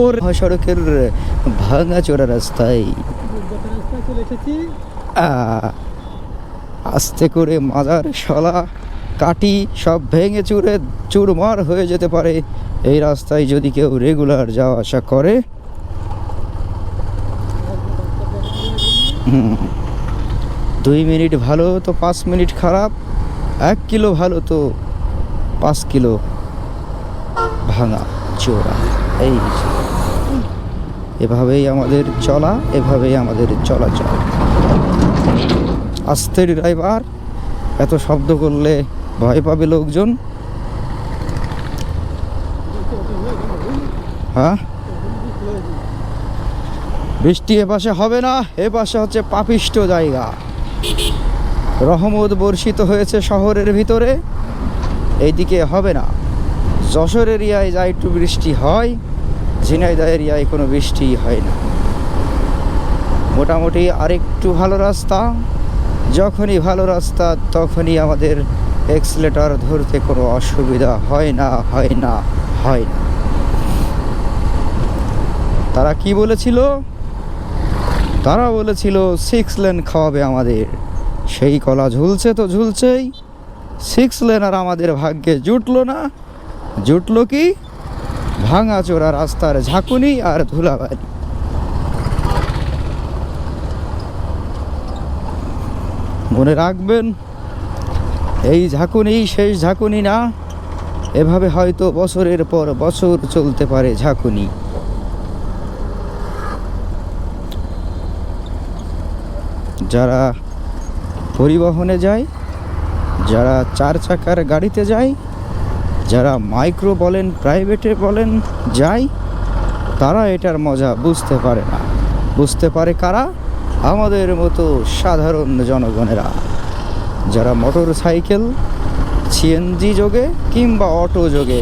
ওর সড়কের ভাঙা চোরা রাস্তায় আস্তে করে মাজার শলা কাটি সব ভেঙে চুরে চুরমার হয়ে যেতে পারে এই রাস্তায় যদি কেউ রেগুলার যাওয়া আসা করে। দুই মিনিট ভালো তো পাঁচ মিনিট খারাপ, এক কিলো ভালো তো পাঁচ কিলো ভাঙা চোরা, এই এভাবেই আমাদের চলা, এভাবেই আমাদের চলাচল। আস্তের ড্রাইভার, এত শব্দ করলে ভয় পাবে লোকজন? হ্যাঁ? বৃষ্টি এ পাশে হবে না এ পাশে হচ্ছে পাপিষ্ট জায়গা। রহমত বর্ষিত হয়েছে শহরের ভিতরে, এইদিকে হবে না। যশোর এরিয়ায় যা একটু বৃষ্টি হয়, ঝিনাইদহ এরিয়ায় কোনো বৃষ্টি হয় না। মোটামুটি আরেকটু ভালো রাস্তা, যখনই ভালো রাস্তা তখনই আমাদের এক্সলেটার ধরতে কোনো অসুবিধা হয় না হয় না হয় না। তারা কি বলেছিল? তারা বলেছিল সিক্স লেন খাওয়াবে আমাদের। সেই কলা ঝুলছে তো ঝুলছেই। সিক্স লেন আর আমাদের ভাগ্যে জুটলো না। জুটলো কি? ভাঙা চোরা রাস্তার ঝাঁকুনি আর ধুলাবালি। মনে রাখবেন, এই ঝাঁকুনি শেষ ঝাঁকুনি না, এভাবে হয়তো বছরের পর বছর চলতে পারে ঝাঁকুনি। যারা পরিবহনে যায়, যারা চার চাকার গাড়িতে যায় যারা মাইক্রো বলেন, প্রাইভেটে বলেন, যাই, তারা এটার মজা বুঝতে পারে না। বুঝতে পারে কারা? আমাদের মতো সাধারণ জনগণেরা। যারা মোটর সাইকেল সিএনজি যোগে কিংবা অটো যোগে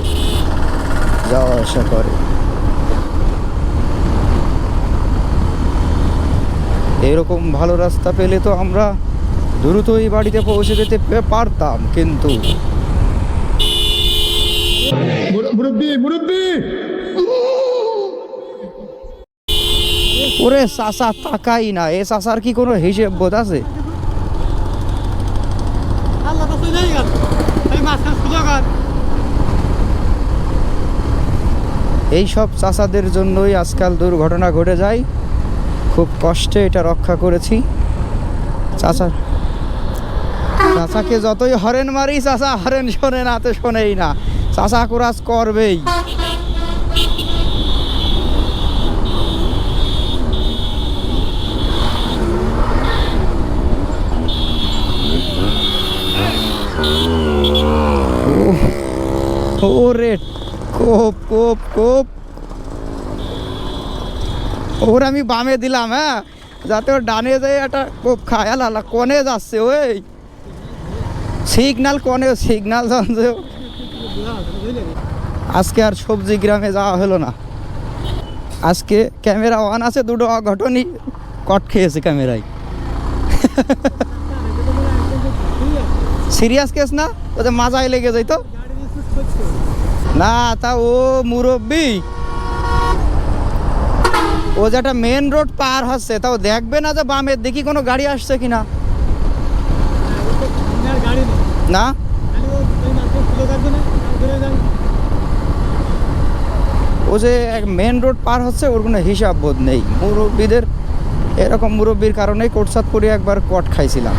যাওয়া আসা করে। এরকম ভালো রাস্তা পেলে তো আমরা দ্রুতই বাড়িতে পৌঁছে যেতে পারতাম, কিন্তু ওরে চাষা তাকাই না। এ চাষার কি কোনো হিসেব বোধ আছে? আল্লাহ তো এই সব চাষাদের জন্যই আজকাল দুর্ঘটনা ঘটে যায়। খুব কষ্টে এটা রক্ষা করেছি। চাচা চাচাকে যতই হরেন মারি চাচা হরেন শোনে না তো শোনেই না। চাচা কোরাজ করবেই। ওরে কোপ কোপ কোপ। ওর আমি বামে দিলাম হ্যাঁ? যাতে ওর ডানে যায় একটা কোপ খায় আল্লাহ, কনে যাচ্ছে, ওই। সিগনাল, কনে, সিগনাল, জানছে? আজকে আর সবজি গ্রামে যাওয়া হলো না। আজকে ক্যামেরা অন আছে, দুটো অঘটনই কট খেয়েছে ক্যামেরায়। সিরিয়াস কেস না? ওদের মাজায় লেগে যাইতো না, তা ও মুরব্বি। ও যেটা মেন রোড পার হচ্ছে, তাও দেখবে না যে বামের দেখি কোনো গাড়ি আসছে কিনা? না? ও যে এক মেন রোড পার হচ্ছে, ওর কোনো হিসাব বোধ নেই। মুরব্বীদের এরকম মুরব্বীর কারণেই কোটসাদপুরে একবার কট খাইছিলাম।